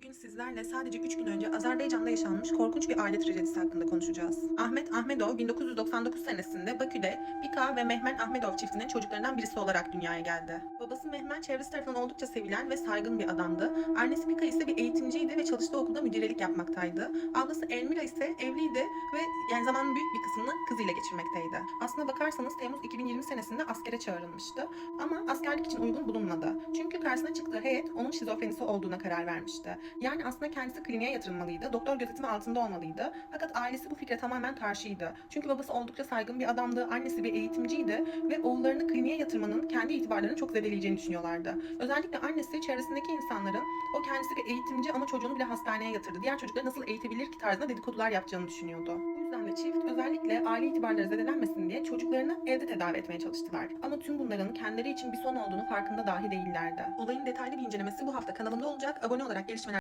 Bugün sizlerle sadece 3 gün önce Azerbaycan'da yaşanmış korkunç bir aile trajedisi hakkında konuşacağız. Ahmet Ahmedov 1999 senesinde Bakü'de Pika ve Mehmen Ahmedov çiftinin çocuklarından birisi olarak dünyaya geldi. Babası Mehmen çevresi tarafından oldukça sevilen ve saygın bir adamdı. Annesi Pika ise bir eğitimciydi ve çalıştığı okulda müdürelik yapmaktaydı. Ablası Elmira ise evliydi ve yani zamanın büyük bir kısmını kızıyla geçirmekteydi. Aslına bakarsanız Temmuz 2020 senesinde askere çağrılmıştı. Ama askerlik için uygun bulunmadı. Karşısına çıktığı heyet onun şizofrenisi olduğuna karar vermişti. Yani aslında kendisi kliniğe yatırılmalıydı. Doktor gözetimi altında olmalıydı. Fakat ailesi bu fikre tamamen karşıydı. Çünkü babası oldukça saygın bir adamdı. Annesi bir eğitimciydi ve oğullarını kliniğe yatırmanın kendi itibarlarını çok zedeleyeceğini düşünüyorlardı. Özellikle annesi çevresindeki insanların o kendisi bir eğitimci ama çocuğunu bile hastaneye yatırdı. Diğer çocukları nasıl eğitebilir ki tarzında dedikodular yapacağını düşünüyordu. Yüzden de çift özellikle aile itibarları zedelenmesin diye çocuklarını evde tedavi etmeye çalıştılar. Ama tüm bunların kendileri için bir son olduğunu farkında dahi değillerdi. Olayın detaylı bir incelemesi bu hafta kanalımda olacak. Abone olarak gelişmeler